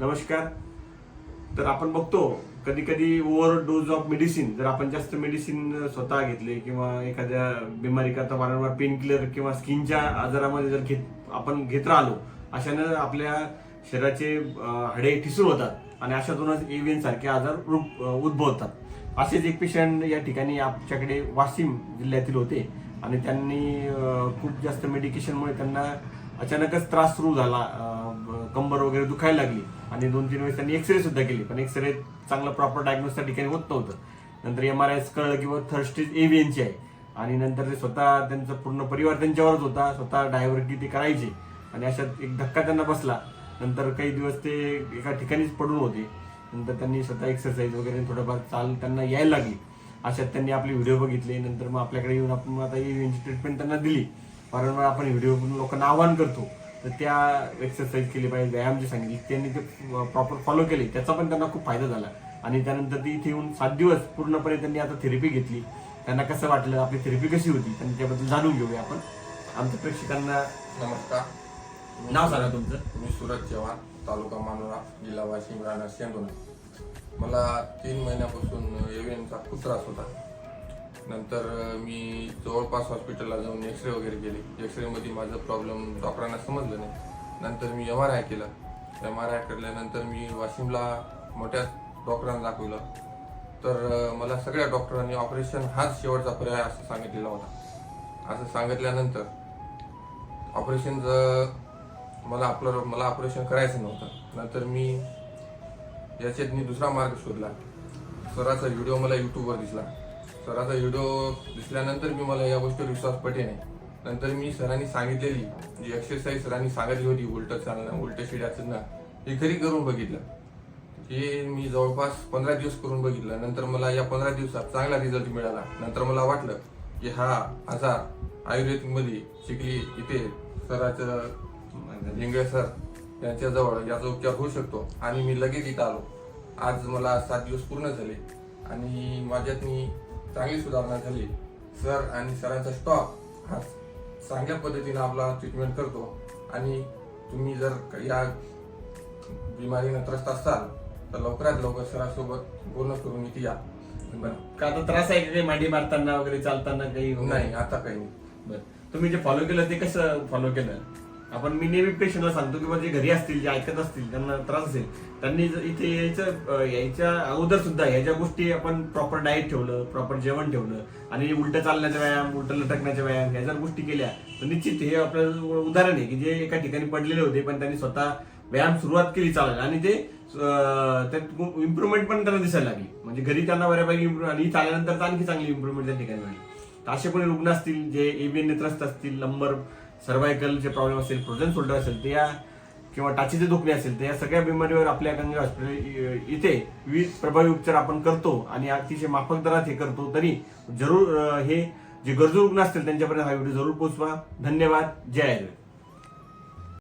नमस्कार. तर आपण बघतो कधी कधी ओव्हर डोज ऑफ मेडिसिन जर आपण जास्त मेडिसिन स्वतः घेतले किंवा एखाद्या बिमारीकरता वारंवार पेन किलर किंवा स्किनच्या आजारामध्ये जर घेत आपण घेत राहिलो अशानं आपल्या शरीराचे हडे हाडे ठिसूळ होतात आणि अशातूनच एव्हियन सारखे आजार रूप उद्भवतात. असेच एक पेशंट या ठिकाणी आमच्याकडे वाशिम जिल्ह्यातील होते आणि त्यांनी खूप जास्त मेडिकेशनमुळे त्यांना अचानकच त्रास सुरू झाला कंबर वगैरे दुखायला लागली. आणि दोन तीन वेळेस त्यांनी एक्सरे सुद्धा केली. पण एक्सरे चांगलं प्रॉपर डायग्नोस त्या ठिकाणी होत नव्हतं नंतर एम आर आय कळलं किंवा थर्ड स्टेज एव्हियनची आहे. आणि नंतर ते स्वतः त्यांचा पूर्ण परिवार त्यांच्यावरच होता. स्वतः डायव्हर्टी ते करायचे. आणि अशात एक धक्का त्यांना बसला. नंतर काही दिवस ते एका ठिकाणीच पडून होते. नंतर त्यांनी स्वतः एक्सरसाइज वगैरे थोडंफार चाल त्यांना यायला लागली. अशात त्यांनी आपले व्हिडिओ बघितले. नंतर मग आपल्याकडे येऊन आपण आता एव्हीएनची ट्रीटमेंट त्यांना दिली. वारंवार आपण व्हिडिओ बघून लोकांना आवाहन करतो. तर त्या एक्सरसाइज केली पाहिजे व्यायाम जे सांगितले त्यांनी ते प्रॉपर फॉलो केले. त्याचा पण त्यांना खूप फायदा झाला. आणि त्यानंतर ती इथे येऊन सात दिवस पूर्णपणे त्यांनी आता थेरपी घेतली. त्यांना कसं वाटलं आपली थेरपी कशी होती त्यांनी त्याबद्दल जाणून घेऊया आपण. आमच्या प्रेक्षकांना नमस्कार. नाव सांगा तुमचं. मी सुरज चव्हाण तालुका मानोरा जिल्हा वाशिम राहणार मला तीन महिन्यापासून एव्हियनचा खूप त्रास होता. नंतर मी जवळपास हॉस्पिटलला जाऊन एक्सरे वगैरे केले. एक्सरेमध्ये माझं प्रॉब्लेम डॉक्टरांना समजलं नाही. नंतर मी एम आर आय केला. एम आर आय केल्यानंतर मी वाशिमला मोठ्या डॉक्टरांना दाखवलं. तर मला सगळ्या डॉक्टरांनी ऑपरेशन हाच शेवटचा पर्याय असं सांगितलेला होता. असं सांगितल्यानंतर ऑपरेशनचं मला आपलं मला ऑपरेशन करायचं नव्हतं. नंतर मी याच्यात मी दुसरा मार्ग शोधला. सराचा व्हिडिओ मला यूट्यूबवर दिसला. सराचा व्हिडिओ दिसल्यानंतर मी मला या गोष्टीवर विश्वास पटे नाही नंतर मी सरांनी सांगितलेली जी एक्सरसाइज सरांनी सांगितली होती उलटं चालणं उलटं शिड्या ना हे घरी करून बघितलं. हे मी जवळपास पंधरा दिवस करून बघितलं. नंतर मला या पंधरा दिवसात चांगला रिझल्ट मिळाला. नंतर मला वाटलं की हा आजार आयुर्वेदिकमध्ये शिकली इथे सराचं म्हणजे लिंगे सर यांच्याजवळ याचा उपचार होऊ शकतो. आणि मी लगेच इथं आलो. आज मला सात दिवस पूर्ण झाले. आणि माझ्यात मी चांगली सुधारणा झाली. सर आणि सरांचा स्टॉक हा चांगल्या पद्धतीने आपला ट्रीटमेंट करतो. आणि तुम्ही जर या बिमारीनं त्रस्त असाल तर लवकरात लवकर सरासोबत बोलणं करून इथे या. बरं. का आता त्रास आहे का काही? मांडी मारताना वगैरे चालताना काही? नाही आता काही नाही. बरं. तुम्ही जे फॉलो केलं ते कसं फॉलो केलं? आपण मी नेहमी पेशंटला सांगतो किंवा जे घरी असतील जे ऐकत असतील त्यांना त्रास असेल त्यांनी इथे यायचं यायच्या अगोदर सुद्धा ह्या ज्या गोष्टी आपण प्रॉपर डाएट ठेवलं प्रॉपर जेवण ठेवलं आणि उलटं चालण्याचा व्यायाम उलट लटकण्याचा व्यायाम ह्या जर गोष्टी केल्या तर निश्चित हे आपलं उदाहरण आहे की जे एका ठिकाणी पडलेले होते पण त्यांनी स्वतः व्यायाम सुरुवात केली चालेल आणि ते त्यात इम्प्रुव्हमेंट पण त्यांना दिसायला लागली. म्हणजे घरी त्यांना बऱ्यापैकी improve- आणि चालल्यानंतर आल्यानंतर आणखी चांगली इम्प्रुव्हमेंट त्या ठिकाणी मिळाली तर असे कोणी रुग्ण असतील जे एबीएनने त्रस्त असतील नंबर सर्वायकलचे प्रॉब्लेम असेल फ्रोझन शोल्डर असेल ते या किंवा टाचीचे दुखणे असेल तर या सगळ्या बिमारीवर आपल्या गंगा हॉस्पिटल इथे विविध प्रभावी उपचार आपण करतो आणि अतिशय माफक दरात हे करतो. तरी जरूर हे जे गरजू रुग्ण असतील त्यांच्यापर्यंत हा व्हिडिओ जरूर पोहोचवा. धन्यवाद. जय